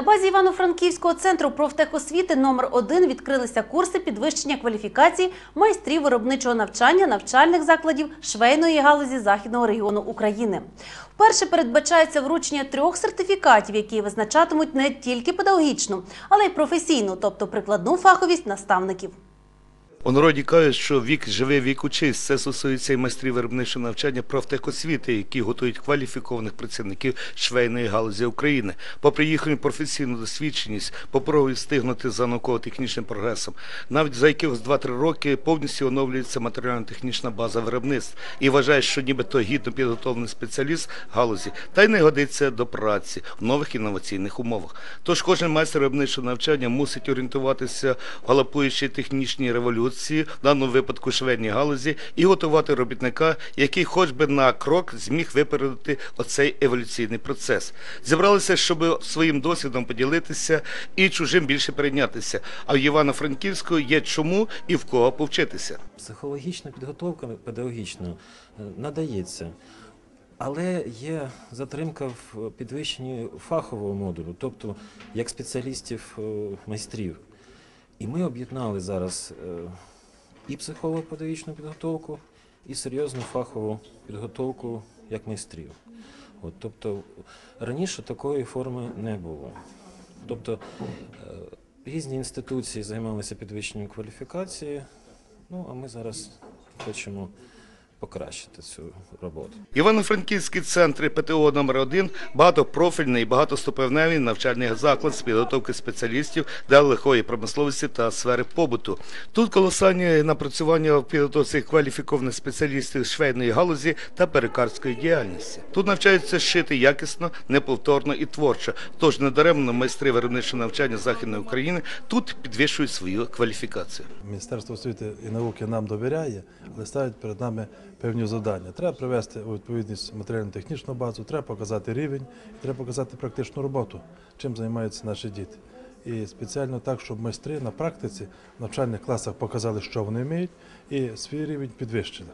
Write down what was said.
На базі Івано-Франківського центру профтехосвіти номер 1 відкрилися курси підвищення кваліфікації майстрів виробничого навчання навчальних закладів швейної галузі західного регіону України. Вперше передбачається вручення трьох сертифікатів, які визначатимуть не тільки педагогічну, але й професійну, тобто прикладну фаховість наставників. У народі кажуть, що вік живе, вік учись. Це стосується і майстрів виробничого навчання профтехосвіти, які готують кваліфікованих працівників швейної галузі України. Попри їхню професійну досвідченість, попробують встигнути за науково-технічним прогресом. Навіть за якихось 2-3 роки повністю оновлюється матеріально-технічна база виробництв і вважає, що нібито гідно підготовлений спеціаліст галузі та й не годиться до праці в нових інноваційних умовах. Тож кожен майстер виробничого навчання мусить орієнтуватися в галопуючій технічній революції, в даному випадку швейній галузі, і готувати робітника, який хоч би на крок зміг випередити оцей еволюційний процес. Зібралися, щоб своїм досвідом поділитися і чужим більше перейнятися. А в Івано-Франківську є чому і в кого повчитися. Психологічна підготовка педагогічна е, надається, але є затримка в підвищенні фахового модулю, тобто як спеціалістів е, майстрів. І ми об'єднали зараз е, і психолого-педагогічну підготовку, і серйозну фахову підготовку як майстрів. От, тобто раніше такої форми не було. Тобто е, різні інституції займалися підвищенням кваліфікації, ну а ми зараз хочемо покращити цю роботу. Івано-Франківські центри ПТО номер 1 багатопрофільний і багатоступеневий навчальний заклад з підготовки спеціалістів для легкої промисловості та сфери побуту. Тут колосальні напрацювання в підготовці кваліфікованих спеціалістів швейної галузі та перекарської діяльності. Тут навчаються шити якісно, неповторно і творчо. Тож недаремно майстри виробничого навчання Західної України тут підвищують свою кваліфікацію. Міністерство освіти і науки нам довіряє, але ставить перед нами певні завдання. Треба привести у відповідність матеріально-технічну базу, треба показати рівень, треба показати практичну роботу, чим займаються наші діти. І спеціально так, щоб майстри на практиці в навчальних класах показали, що вони вміють, і свій рівень підвищили.